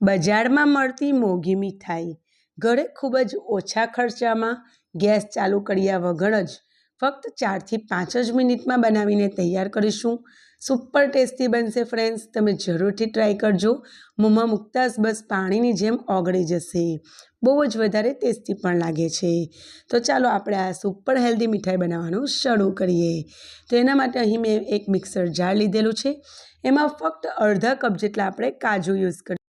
બજારમાં મળતી મોંઘી મીઠાઈ. ઘરે ખૂબ જ ઓછા ખર્ચામાં ગેસ ચાલુ કર્યા વગર જ ફક્ત ચારથી પાંચ જ મિનિટમાં બનાવીને તૈયાર કરીશું. સુપર ટેસ્ટી બનશે ફ્રેન્ડ્સ. તમે જરૂરથી ટ્રાય કરજો. મોંમાં મૂકતા જ બસ પાણીની જેમ ઓગળી જશે. બહુ જ વધારે ટેસ્ટી પણ લાગે છે. તો ચાલો આપણે આ સુપર હેલ્ધી મીઠાઈ બનાવવાનું શરૂ કરીએ. તો એના માટે અહીં મેં એક મિક્સર જાર લીધેલું છે. એમાં ફક્ત અડધા કપ જેટલા આપણે કાજુ યુઝ કરીએ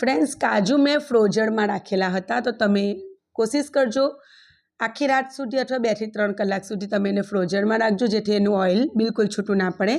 ફ્રેન્ડ્સ, કાજુ મેં ફ્રોઝનમાં રાખેલા હતા, તો તમે કોશિશ કરજો, આખી રાત સુધી અથવા બેથી ત્રણ કલાક સુધી તમે એને ફ્રોઝરમાં રાખજો, જેથી એનું ઓઇલ બિલકુલ છૂટું ના પડે.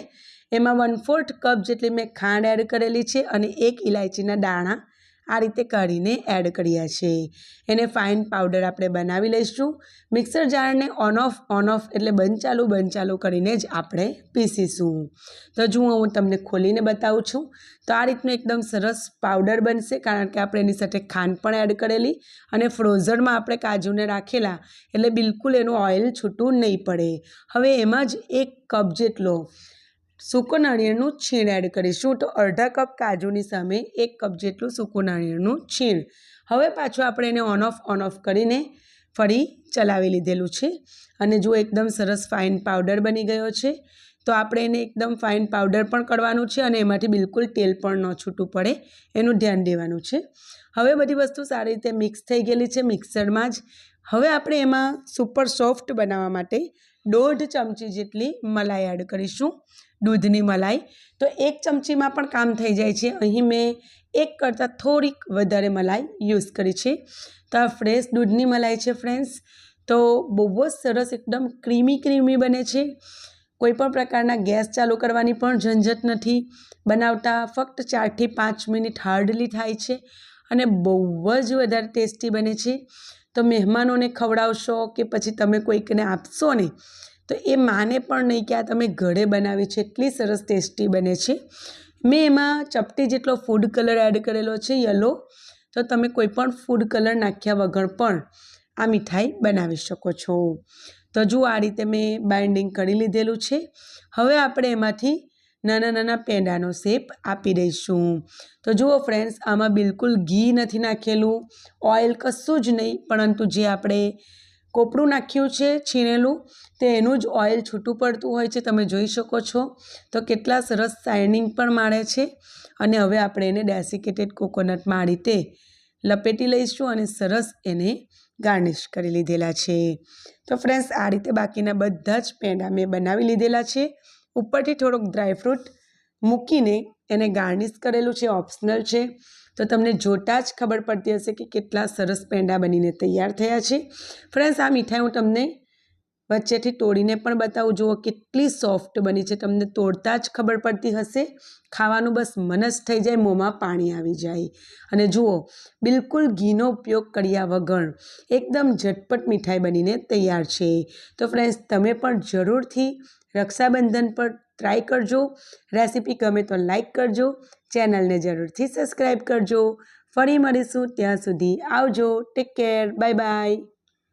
એમાં વન ફોર્થ કપ જેટલી મેં ખાંડ એડ કરેલી છે અને એક ઇલાયચીના દાણા આ રીતે કાઢીને એડ કર્યા છે. એને ફાઇન પાવડર આપણે બનાવી લઈશું. મિક્સર જારને ઓન ઓફ ઓન ઓફ એટલે બંધ ચાલુ બંધ ચાલુ કરીને જ આપણે પીસીશું. તો જુઓ, હું તમને ખોલીને બતાવું છું. તો આ રીતનું એકદમ સરસ પાવડર બનશે કારણ કે આપણે એની સાથે ખાંડ પણ એડ કરેલી અને ફ્રોઝનમાં આપણે કાજુને રાખેલા એટલે બિલકુલ એનું ઓઇલ છૂટું નહીં પડે. હવે એમાં જ એક કપ જેટલો સૂકું નાળિયેરનું છીણ એડ કરીશું તો અડધા કપ કાજુની સામે એક કપ જેટલું સૂકું નાળિયેરનું છીણ. હવે પાછું આપણે એને ઓન ઓફ ઓન ઓફ કરીને ફરી ચલાવી લીધેલું છે. અને જો એકદમ સરસ ફાઇન પાવડર બની ગયો છે, તો આપણે એને એકદમ ફાઇન પાવડર પણ કરવાનું છે અને એમાંથી બિલકુલ તેલ પણ ન છૂટું પડે, એનું ધ્યાન દેવાનું છે. હવે બધી વસ્તુ સારી રીતે મિક્સ થઈ ગયેલી છે મિક્સરમાં જ. હવે આપણે એમાં સુપર સોફ્ટ બનાવવા માટે દોઢ ચમચી જેટલી મલાઈ એડ કરીશું, દૂધની મલાઈ. તો એક ચમચીમાં પણ કામ થઈ જાય છે. અહીં મેં એક કરતાં થોડીક વધારે મલાઈ યુઝ કરી છે. તો આ ફ્રેશ દૂધની મલાઈ છે ફ્રેન્ડ્સ. તો બહુ જ સરસ એકદમ ક્રીમી ક્રીમી બને છે. કોઈપણ પ્રકારના ગેસ ચાલુ કરવાની પણ ઝંઝટ નથી. બનાવતા ફક્ત ચારથી પાંચ મિનિટ હાર્ડલી થાય છે અને બહુ જ વધારે ટેસ્ટી બને છે. તો મહેમાનોને ખવડાવશો કે પછી તમે કોઈકને આપશો ને તો એ માને પણ નહીં કે આ તમે ઘરે બનાવી છે. એટલી સરસ ટેસ્ટી બને છે. મેં એમાં ચપટી જેટલો ફૂડ કલર એડ કરેલો છે યલો તો તમે કોઈ પણ ફૂડ કલર નાખ્યા વગર પણ આ મીઠાઈ બનાવી શકો છો. તો જુઓ, આ રીતે મેં બાઇન્ડિંગ કરી લીધેલું છે. હવે આપણે એમાંથી નાના નાના પેંડાનો શેપ આપી દઈશું. તો જુઓ ફ્રેન્ડ્સ, આમાં બિલકુલ ઘી નથી નાખેલું, ઓઇલ કશું જ નહીં, પરંતુ જે આપણે કોપરું નાખ્યું છે, છીણેલું, તે એનું જ ઓઇલ છૂટું પડતું હોય છે, તમે જોઈ શકો છો. તો કેટલા સરસ શાઇનિંગ પણ મારે છે. અને હવે આપણે એને ડેસિકેટેડ કોકોનટમાં આ રીતે લપેટી લઈશું અને સરસ એને ગાર્નિશ કરી લીધેલા છે. તો ફ્રેન્ડ્સ, આ રીતે બાકીના બધા જ પેંડા મેં બનાવી લીધેલા છે. ઉપરથી થોડોક ડ્રાયફ્રૂટ મૂકીને એને ગાર્નિશ કરેલું છે ઓપ્શનલ છે. તો તમને જોતાં જ ખબર પડતી હશે કે કેટલા સરસ પેંડા બનીને તૈયાર થયા છે. ફ્રેન્ડ્સ આ મીઠાઈ હું તમને વચ્ચેથી તોડીને પણ બતાવું. જુઓ કેટલી સોફ્ટ બની છે. તમને તોડતા જ ખબર પડતી હશે. ખાવાનું બસ મન થઈ જાય, મોંમાં પાણી આવી જાય. અને જુઓ, બિલકુલ ઘીનો ઉપયોગ કર્યા વગર એકદમ ઝટપટ મીઠાઈ બનીને તૈયાર છે. તો ફ્રેન્ડ્સ તમે પણ જરૂરથી રક્ષાબંધન પર ટ્રાય કરજો. રેસીપી ગમે તો લાઈક કરજો. ચેનલને જરૂરથી સબસ્ક્રાઈબ કરજો. ફરી મળીશું. ત્યાં સુધી આવજો. Take care bye bye